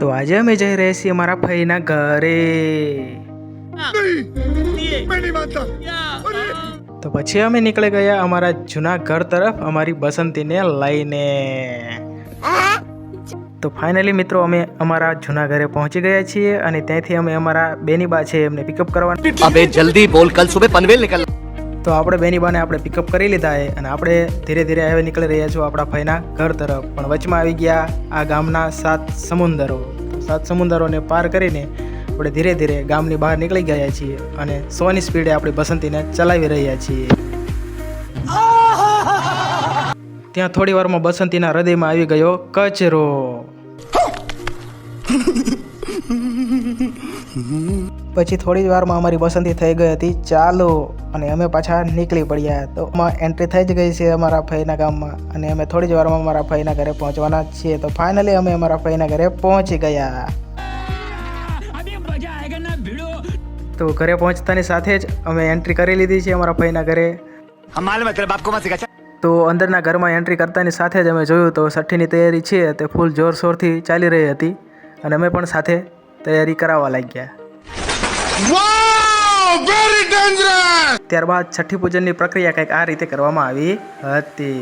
તો આજે અમે જઈ રહ્યા છીએ મારા ભાઈના ઘરે. તો પછી અમે નીકળી ગયા અમારા જૂના ઘર તરફ અમારી બસંતીને લઈને. તો ફાઇનલી મિત્રો અમે અમારા જૂના ઘરે પહોંચી ગયા છીએ અને ત્યાંથી અમે અમારા બેની બા છે એમને પિકઅપ કરવાના. અબે જલ્દી બોલ, કલ સુબે પનવેલ નીકળ તો આપણે બેની બાને આપણે પિકઅપ કરી લીધા છે અને આપણે ધીરે ધીરે હવે નીકળી રહ્યા છો આપણા ભાઈના ઘર તરફ. પણ વચમાં આવી ગયા આ ગામના સાત સમુંદરો. સાત સમુંદરોને પાર કરીને આપણે ધીરે ધીરે ગામની બહાર નીકળી ગયા છીએ અને સોની સ્પીડે આપણી બસંતીને ચલાવી રહ્યા છીએ. ત્યાં થોડી વારમાં બસંતીના હૃદયમાં આવી ગયો કચરો. પછી થોડી જ વારમાં અમારી પસંદગી થઈ ગઈ હતી ચાલો અને અમે પાછા નીકળી પડ્યા. તો એમાં એન્ટ્રી થઈ જ ગઈ છે અમારા ફઈના ગામમાં અને અમે થોડી જ વારમાં અમારા ફઈના ઘરે પહોંચવાના છીએ. તો ફાઇનલી અમે અમારા ફઈના ઘરે પહોંચી ગયા. તો ઘરે પહોંચતાની સાથે જ અમે એન્ટ્રી કરી લીધી છે અમારા ફઈના ઘરે. તો અંદરના ઘરમાં એન્ટ્રી કરતાની સાથે જ અમે જોયું તો સઠ્ઠીની તૈયારી છે તે ફૂલ જોરશોરથી ચાલી રહી હતી. અને અમે પણ સાથે તૈયારી કરાવવા લાગ્યા. ત્યારબાદ છઠ્ઠી પૂજનની પ્રક્રિયા કંઈક આ રીતે કરવામાં આવી હતી.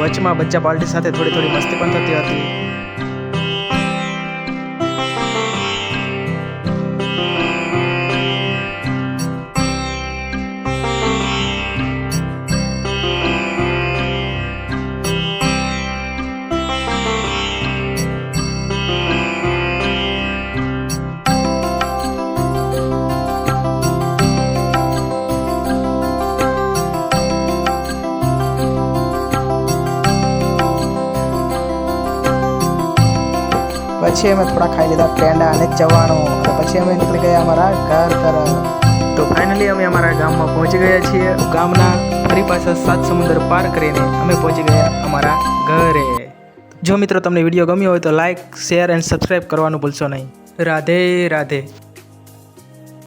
વચમાં બચ્ચા પાર્ટી સાથે થોડી થોડી મસ્તી પણ થતી હતી. પછી અમે થોડા ખાઈ લીધા પેંડા અને ચવાણો અને પછી અમે નીકળી ગયા અમારા ઘર તરફ. તો ફાઇનલી અમે અમારા ગામમાં પહોંચી ગયા છીએ. ગામના ફરી પાછા સાત સમુદ્ર પાર કરીને અમે પહોંચી ગયા અમારા ઘરે. જો મિત્રો તમને વીડિયો ગમ્યો હોય તો લાઈક શેર એન્ડ સબસ્ક્રાઈબ કરવાનું ભૂલશો નહીં. રાધે રાધે.